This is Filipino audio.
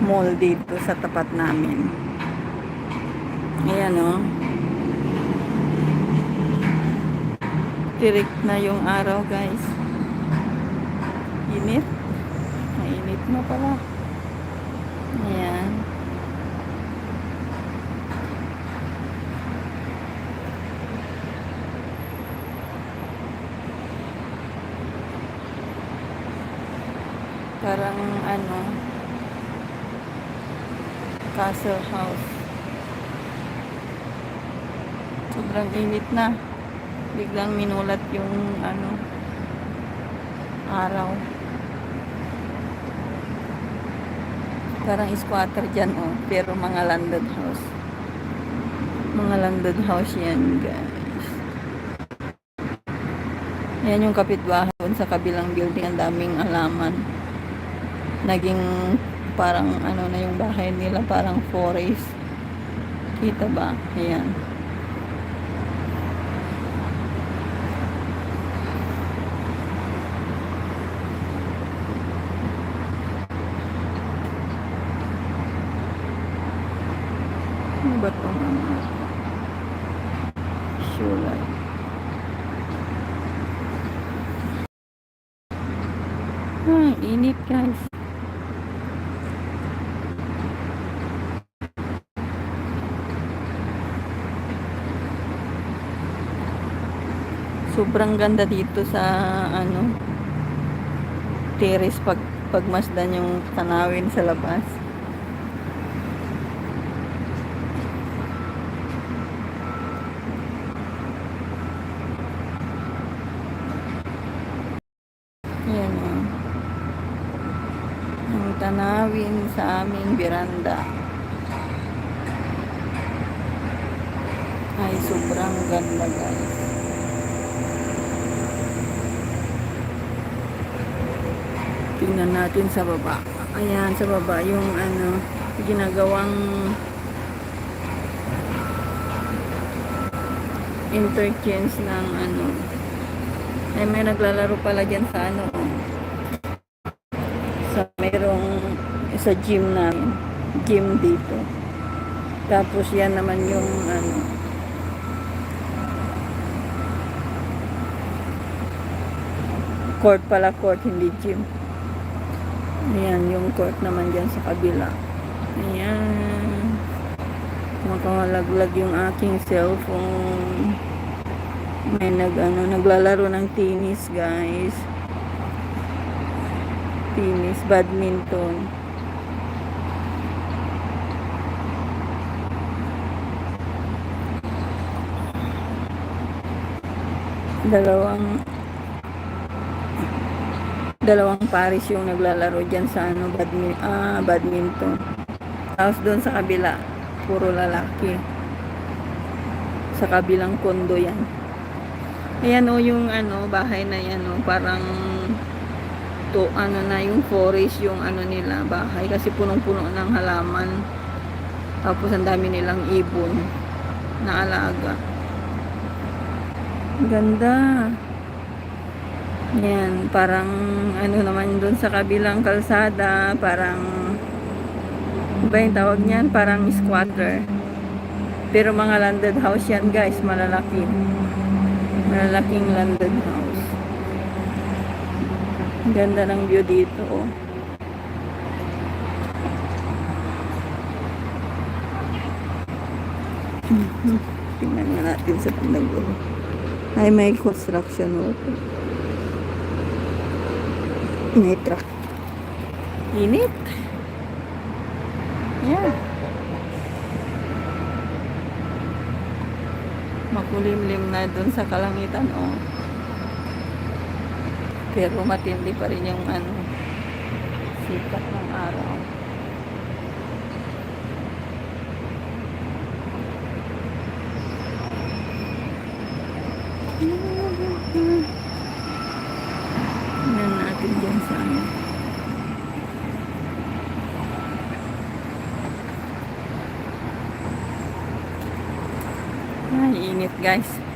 mall dito sa tapat namin. Ayan o. Tirik na yung araw guys. Init. Mainit na pala. Ayan. Parang ano, castle house. Sobrang init na. Biglang minulat yung ano, araw. Parang squatter dyan, oh. Pero mga landed house. Mga landed house yan, guys. Yan yung kapitbahay sa kabilang building. Ang daming alaman. Naging parang ano na yung bahay nila. Parang forest. Kita ba? Ayan. Ano ba? Shoe light. Ah, init guys. Sobrang ganda dito sa ano terrace pag pagmasdan yung tanawin sa labas. Yan o. Ang tanawin sa aming biranda. Ay, sobrang ganda guys. Tingnan natin sa baba. Ayan, sa baba yung ano, ginagawang interchange ng ano, ay may naglalaro pala dyan sa ano oh. sa merong sa gym namin gym dito tapos yan naman yung ano court pala court hindi gym ayan yung court naman dyan sa kabila. Ayan. Makalaglag yung aking cellphone. May nag ano, naglalaro ng tennis guys. Tennis badminton. Dalawang dalawang paris yung naglalaro dyan sa ano badmi, ah, badminton tapos doon sa kabila puro lalaki sa kabilang kondo yan Ayan o yung ano, bahay na yan o, parang to ano na yung forest yung ano nila bahay kasi punong-puno ng halaman. Tapos ang dami nilang ibon na alaga. Ganda. Yan, parang ano naman doon sa kabilang kalsada, parang ba yung tawag niyan? Parang squatter. Pero mga landed house yan guys, malalaki. Malalaking landed house. Ganda ng view dito. Oh. Mhm. Tingnan nga natin sa pinag Ay, may construction worker. Truck. Init. Yan. makulimlim na dun sa kalangitan oh. pero matindi pa rin yung ano sikat ng araw Tingnan natin Ay, init guys.